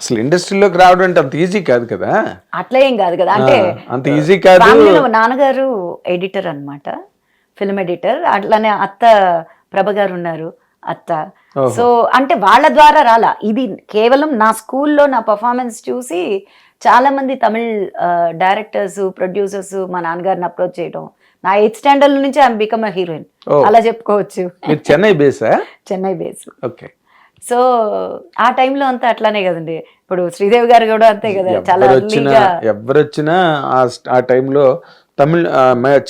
అసలు ఇండస్ట్రీలోకి రావడం అంటే అంత ఈజీ కాదు కదా? అట్లా ఏం కాదు కదా. అంటే అంత ఈజీ కాదు. నాన్నగారు ఎడిటర్ అన్నమాట ఫిల్మ్ ఎడిటర్. అట్లానే అత్త ప్రభ గారు ఉన్నారు అత్త. సో అంటే వాళ్ళ ద్వారా రాలా. ఇది కేవలం నా స్కూల్లో నా పర్ఫార్మెన్స్ చూసి చాలా మంది తమిళ్ డైరెక్టర్స్ ప్రొడ్యూసర్స్ మా నాన్నగారిని అప్రోచ్ చేయడం నా ఎయిత్ స్టాండర్డ్ నుంచి ఐఎమ్ బికమ్ అ హీరోయిన్. అలా చెప్పుకోవచ్చు. Chennai బేసా? Chennai base. Okay. So ఆ టైంలో అంతా అట్లానే కదండి. ఇప్పుడు శ్రీదేవి గారు కూడా అంతే కదా చాలా ఎవరు వచ్చినా earlyగా ఎవరు వచ్చినా ఆ టైంలో తమిళ్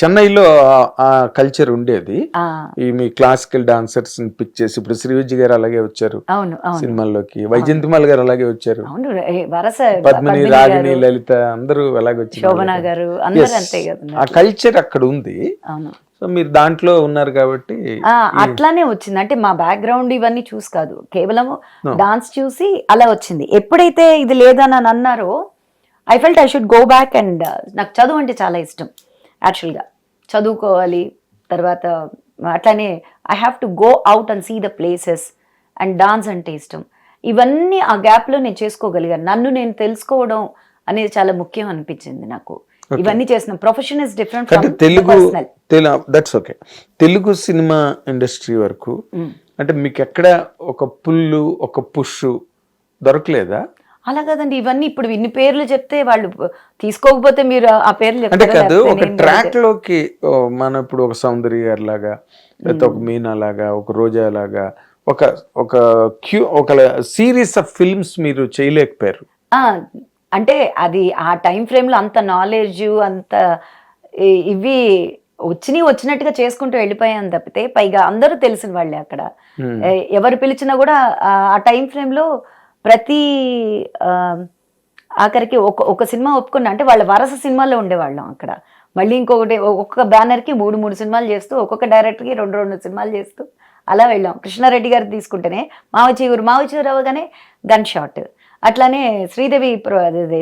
చెన్నైలో ఆ- కల్చర్ ఉండేది. ఈ మీ క్లాసికల్ డాన్సర్స్ పిక్ చేసి ఇప్పుడు శ్రీవిజి గారు అలాగే వచ్చారు. అవును సినిమాల్లోకి. వైజయంతిమాల్ గారు అలాగే వచ్చారు. పద్మిని రాగిణి లలిత అందరూ అలాగే వచ్చారు శోభన గారు అందరూ అంతే కదా ఆ కల్చర్ అక్కడ ఉంది. అవును. సో మీరు దాంట్లో ఉన్నారు కాబట్టి ఆ, అట్లానే వచ్చింది. అంటే మా బ్యాక్గ్రౌండ్ ఇవన్నీ చూసి కాదు. కేవలం డాన్స్ చూసి అలా వచ్చింది. ఎప్పుడైతే ఇది లేదని అని అన్నారో I felt I should go back and నాకు చదువు అంటే చాలా ఇష్టం యాక్చువల్గా చదువుకోవాలి తర్వాత అట్లానే I have to go out and see the places and dance అంటే ఇష్టం. ఇవన్నీ ఆ గ్యాప్లో నేను చేసుకోగలిగాను. నన్ను నేను తెలుసుకోవడం అనేది చాలా ముఖ్యం అనిపించింది నాకు. ఇవన్నీ చేసిన ప్రొఫెషన్ ఇస్ డిఫరెంట్ అంటే తెలుగు తెలు that's okay Telugu cinema industry వరకు అంటే మీకు ఎక్కడ ఒక పుల్లు ఒక పుష్ దొరకలేదా? అలా కదండి. ఇవన్నీ ఇప్పుడు ఇన్ని పేర్లు చెప్తే వాళ్ళు తీసుకోకపోతే మీరు ఆ పేర్లు అంటే? కాదు. ఒక ట్రాక్లోకి మనం ఇప్పుడు ఒక సౌందర్య గారి లాగా లేకపోతే ఒక మీనా లాగా ఒక రోజా లాగా ఒక ఒక క్యూ ఒక సిరీస్ ఆఫ్ ఫిల్మ్స్ మీరు చేయలేకపోయారు. అంటే అది ఆ టైం ఫ్రేమ్లో అంత నాలెడ్జ్ అంత ఇవి వచ్చినాయి వచ్చినట్టుగా చేసుకుంటూ వెళ్ళిపోయాను తప్పితే పైగా అందరూ తెలిసిన వాళ్ళే అక్కడ. ఎవరు పిలిచినా కూడా ఆ టైం ఫ్రేమ్లో ప్రతి ఆఖరికి ఒక ఒక సినిమా ఒప్పుకున్నా అంటే వాళ్ళ వరస సినిమాల్లో ఉండేవాళ్ళం అక్కడ. మళ్ళీ ఇంకొకటి ఒక్కొక్క బ్యానర్కి మూడు మూడు సినిమాలు చేస్తూ ఒక్కొక్క డైరెక్టర్కి రెండు రెండు సినిమాలు చేస్తూ అలా వెళ్ళాం. కృష్ణారెడ్డి గారు తీసుకుంటేనే మావచీగురు మావచీగురు అవగానే గన్ షాట్ అట్లానే శ్రీదేవి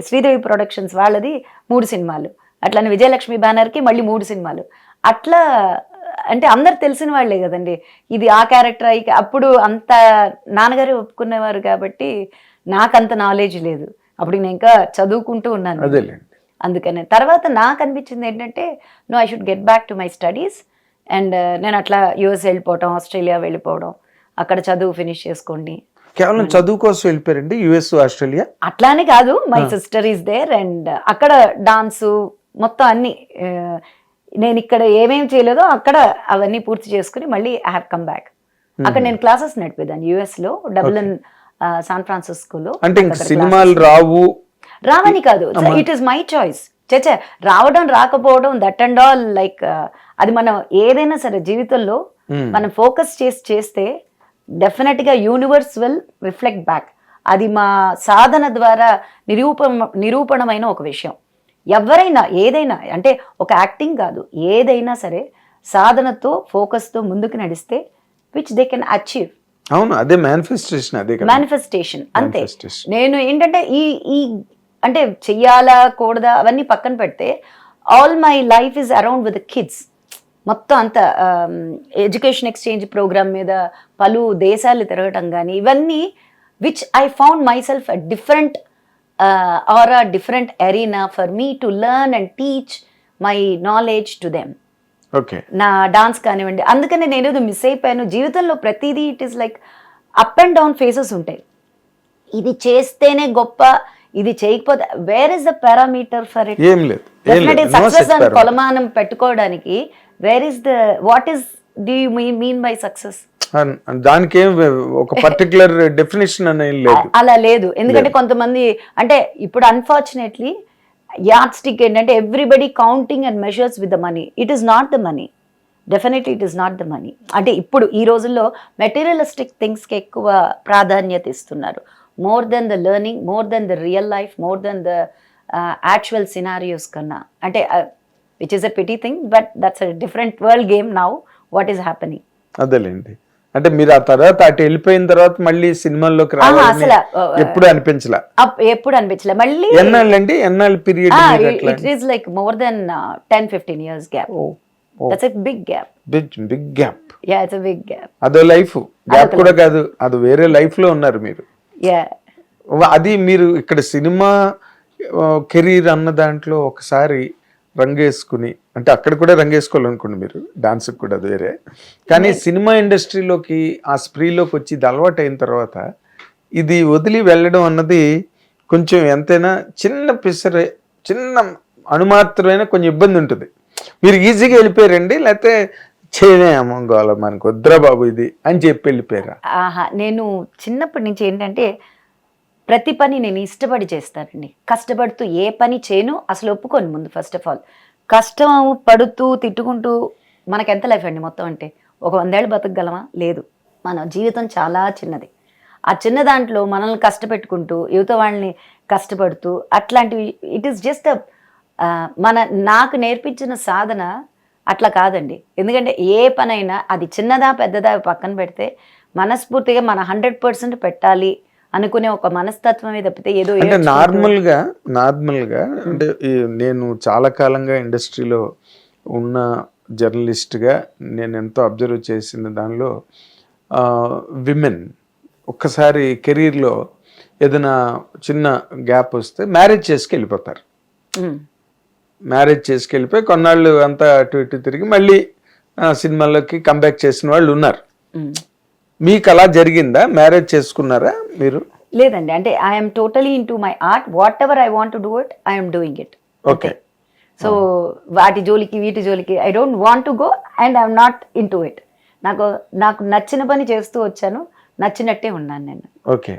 శ్రీదేవి ప్రొడక్షన్స్ వాళ్ళది మూడు సినిమాలు. అట్లానే విజయలక్ష్మి బ్యానర్కి మళ్ళీ మూడు సినిమాలు. అట్లా అంటే అందరు తెలిసిన వాళ్ళే కదండి. ఇది ఆ క్యారెక్టర్ అయి అప్పుడు అంత నాన్నగారు ఒప్పుకునేవారు కాబట్టి నాకంత నాలెడ్జ్ లేదు. అప్పుడు నేను ఇంకా చదువుకుంటూ ఉన్నాను. అందుకనే తర్వాత నాకు అనిపించింది ఏంటంటే no I should get back to my studies and నేను అట్లా యుఎస్ వెళ్ళిపోవడం ఆస్ట్రేలియా వెళ్ళిపోవడం అక్కడ చదువు ఫినిష్ చేసుకోండి కేవలం చదువు కోసం వెళ్ళిపోయారండి యుఎస్ ఆస్ట్రేలియా. అట్లానే కాదు my sister is there and అక్కడ డాన్సు మొత్తం అన్ని నేను ఇక్కడ ఏమేమి చేయలేదో అక్కడ అవన్నీ పూర్తి చేసుకుని మళ్ళీ ఐ హ్యావ్ కమ్ బ్యాక్ అక్కడ నేను క్లాసెస్ నడిపేదాన్ని యుఎస్లో డబ్లిన్ శాన్ ఫ్రాన్సిస్కోలో అంటే సినిమాలు రావు. రావని కాదు ఇట్ ఈస్ మై చాయిస్ చచ్చా రావడం రాకపోవడం దట్ అండ్ ఆల్ లైక్ అది మనం ఏదైనా సరే జీవితంలో మనం ఫోకస్ చేసి చేస్తే డెఫినెట్గా యూనివర్స్ విల్ రిఫ్లెక్ట్ బ్యాక్ అది మా సాధన ద్వారా నిరూపణ నిరూపణమైన ఒక విషయం. ఎవరైనా ఏదైనా అంటే ఒక యాక్టింగ్ కాదు ఏదైనా సరే సాధనతో ఫోకస్తో ముందుకు నడిస్తే విచ్ దే కెన్ అచీవ్ అవును అదే మేనిఫెస్టేషన్ అదే మేనిఫెస్టేషన్ అంతే. నేను ఏంటంటే ఈ ఈ అంటే చెయ్యాలా కూడదా అవన్నీ పక్కన పెడితే all my life is around with kids మొత్తం అంత ఎడ్యుకేషన్ ఎక్స్చేంజ్ ప్రోగ్రామ్ మీద పలు దేశాలు తిరగటం కానీ ఇవన్నీ which I found myself different or a different arena for me to learn and teach my knowledge to them okay నా డాన్స్ కానివ్వండి అందుకనే నేను ఏదో మిస్ అయిపోయాను. జీవితంలో ప్రతిదీ it is like up and down phases ఉంటాయి. ఇది చేస్తేనే గొప్ప ఇది చేయకపోతే where is the parameter for it ఏం లేదు సక్సెస్ అని. కొలమానం పెట్టుకోవడానికి where is the what is do you mean mean by success దానికి ఏం ఒక పర్టికులర్ డెఫినేషన్ అనేది లేదు. అలా లేదు. ఎందుకంటే కొంతమంది అంటే ఇప్పుడు అన్ఫార్చునేట్లీ యాడ్ స్టిక్ ఏంటంటే everybody counting and measures with the money it is not the money definitely it is not the money అంటే ఇప్పుడు ఈ రోజుల్లో మెటీరియలిస్టిక్ థింగ్స్కి ఎక్కువ ప్రాధాన్యత ఇస్తున్నారు. More than the learning more than the real life more than the actual scenarios కన్నా. అంటే which is a pity thing but that's a different world game now what is happening అదేలేండి. అంటే మీరు ఆ తర్వాత అటు వెళ్ళిపోయిన తర్వాత మళ్ళీ సినిమాల్లోకి రావాలని ఎప్పుడు అనిపించలా? ఎప్పుడు అనిపించలే. మళ్ళీ ఎన్నాళ్ళండి? ఎన్నాళ్ళు period it is like more than ten fifteen years gap that's a big gap big big gap yeah it's a big gap అదో లైఫ్ గ్యాప్ కూడా కాదు అది వేరే లైఫ్లో ఉన్నారు మీరు. యా అది మీరు ఇక్కడ సినిమా కెరీర్ అన్న దాంట్లో ఒకసారి రంగేసుకుని అంటే అక్కడ కూడా రంగేసుకోవాలనుకోండి మీరు డాన్స్కి కూడా అది వేరే. కానీ సినిమా ఇండస్ట్రీలోకి ఆ స్ప్రీలోకి వచ్చి ఇది అలవాటు అయిన తర్వాత ఇది వదిలి వెళ్ళడం అన్నది కొంచెం ఎంతైనా చిన్న పిసరే చిన్న అణుమాత్రమైన కొంచెం ఇబ్బంది ఉంటుంది. మీరు ఈజీగా వెళ్ళిపోయారండి లేకపోతే చేయనే అమ్మంగోళ మనకు వద్దురా బాబు ఇది అని చెప్పి వెళ్ళిపోయారా? ఆహా నేను చిన్నప్పటి నుంచి ఏంటంటే ప్రతి పని నేను ఇష్టపడి చేస్తానండి. కష్టపడుతూ ఏ పని చేయను అసలు ఒప్పుకోను ముందు ఫస్ట్ ఆఫ్ ఆల్ కష్టం పడుతూ తిట్టుకుంటూ మనకు ఎంత లైఫ్ అండి మొత్తం అంటే? ఒక వందేళ్ళు బతకగలమా? లేదు. మన జీవితం చాలా చిన్నది. ఆ చిన్న దాంట్లో మనల్ని కష్టపెట్టుకుంటూ యువత వాళ్ళని కష్టపడుతూ అట్లాంటివి ఇట్ ఈస్ జస్ట్ మన నాకు నేర్పించిన సాధన అట్లా కాదండి. ఎందుకంటే ఏ పనైనా అది చిన్నదా పెద్దదా పక్కన పెడితే మనస్ఫూర్తిగా మన హండ్రెడ్ పర్సెంట్ పెట్టాలి. అనుకునే ఒక మనస్తత్వమే తప్పితే ఏదో అంటే ఏడ్చుకుంటూ- నార్మల్గా నార్మల్గా అంటే నేను చాలా కాలంగా ఇండస్ట్రీలో ఉన్న జర్నలిస్ట్గా నేను ఎంతో అబ్జర్వ్ చేసిన దానిలో విమెన్ ఒక్కసారి కెరీర్లో ఏదైనా చిన్న గ్యాప్ వస్తే మ్యారేజ్ చేసుకు వెళ్ళిపోతారు. మ్యారేజ్ చేసుకెళ్ళిపోయి కొన్నాళ్ళు అంతా అటు ఇటు తిరిగి మళ్ళీ ఆ, సినిమాల్లోకి కంబ్యాక్ చేసిన వాళ్ళు ఉన్నారు. మీకు అలా జరిగిందా? మ్యారేజ్ చేసుకున్నారా మీరు? లేదండి. అంటే I'm totally into my art whatever I want do it I'm doing it okay so వాటి జోలికి వీటి జోలికి I don't want to go and I'm not into it నాకు నాకు నచ్చిన పని చేస్తూ వచ్చాను. నచ్చినట్టే ఉన్నాను నేను. ఓకే